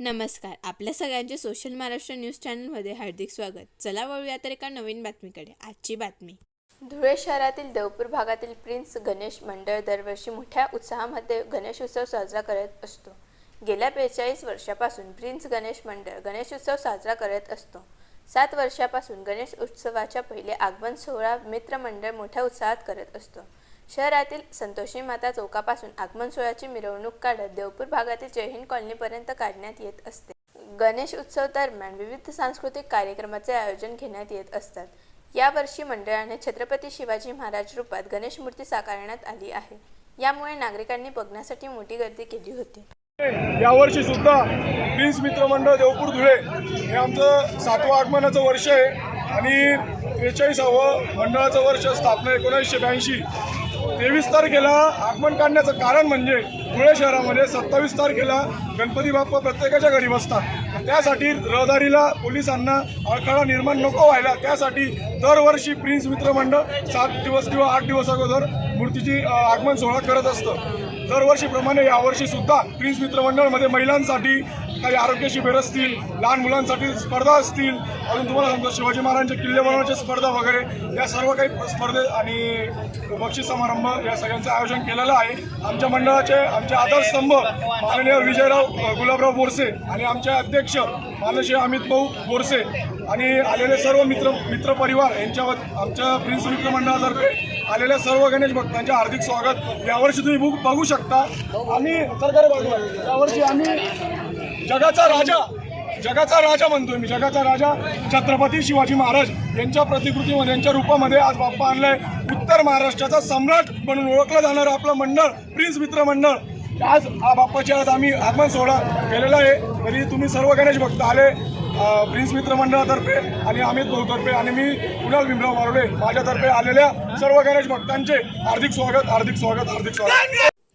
नमस्कार. आपल्या सगळ्यांचे सोशल महाराष्ट्र न्यूज चॅनलमध्ये हार्दिक स्वागत. चला वळूया तर एका नवीन बातमीकडे. आजची बातमी. धुळे शहरातील देवपूर भागातील प्रिन्स गणेश मंडळ दरवर्षी मोठ्या उत्साहामध्ये गणेश उत्सव साजरा करत असतो. गेल्या बेचाळीस वर्षापासून प्रिन्स गणेश मंडळ गणेश उत्सव साजरा करत असतो. सात वर्षापासून गणेश उत्सवाच्या पहिले आगमन सोहळा मित्रमंडळ मोठ्या उत्साहात करत असतो. शहरातील संतोषी माता चौकापासून आगमन सोहळ्याची मिरवणूक काढत देवपूर भागातील जयहिंद कॉलनीपर्यंत काढण्यात येत असते. गणेश उत्सव दरम्यान विविध सांस्कृतिक कार्यक्रमाचे आयोजन घेण्यात येत असतात. यावर्षी मंडळाने छत्रपती शिवाजी महाराज रूपात गणेश मूर्ती साकारण्यात आली आहे. यामुळे नागरिकांनी बघण्यासाठी मोठी गर्दी केली होती. यावर्षी सुद्धा प्रिन्स मित्रमंडळ देवपूर धुळे हे आमचं सातवं आगमनाचं वर्ष आहे. आणि त्रेचाळीसावं मंडळाचं वर्ष स्थापना एकोणीसशे ब्याऐंशी. तेवीस तारखेला आगमन काढण्याचं कारण म्हणजे धुळे शहरामध्ये सत्तावीस तारखेला गणपती बाप्पा प्रत्येकाच्या घरी बसतात. त्यासाठी रहदारीला पोलिसांना अडथळा निर्माण नको व्हायला. त्यासाठी दरवर्षी प्रिन्स मित्रमंडळ सात दिवस किंवा आठ दिवस अगोदर मूर्तीची आगमन सोहळा करत असतं. दरवर्षीप्रमाणे यावर्षी सुद्धा प्रिन्स मित्रमंडळमध्ये महिलांसाठी काही आरोग्य शिबिर असतील लहान मुलांसाठी स्पर्धा असतील अजून तुम्हाला सांगतो शिवाजी महाराजांच्या किल्ले बनवण्याच्या स्पर्धा वगैरे या सर्व काही स्पर्धे आणि बक्षीस समारंभ या सगळ्यांचं आयोजन केलेलं आहे. आमच्या मंडळाचे आमचे आधारस्तंभ माननीय विजयराव गुलाबराव बोरसे आणि आमचे अध्यक्ष माननीय अमित भाऊ बोरसे आणि आलेले सर्व मित्र मित्र परिवार यांच्या आमच्या प्रिन्स मित्र मंडळातर्फे आलेल्या सर्व गणेश भक्तांचे हार्दिक स्वागत. यावर्षी तुम्ही बघू बघू शकता. आम्ही सरकार यावर्षी आम्ही जगाचा राजा जगाचा राजा म्हणतोय मी जगाचा राजा छत्रपती शिवाजी महाराज यांच्या प्रतिकृतीमध्ये यांच्या रूपामध्ये आज बाप्पा आणलाय. उत्तर महाराष्ट्राचा सम्राट म्हणून ओळखलं जाणारं आपलं मंडळ प्रिन्स मित्र मंडळ. आज हा बाप्पाच्या आज आम्ही आगमन सोहळा केलेला आहे. तरी तुम्ही सर्व गणेश भक्त आले प्रिन्स मित्र मंडळातर्फे आणि अमित भाऊतर्फे आणि मी कुणाल भीमराव मारोडे माझ्यातर्फे आलेल्या सर्व गणेश भक्तांचे हार्दिक स्वागत हार्दिक स्वागत हार्दिक स्वागत.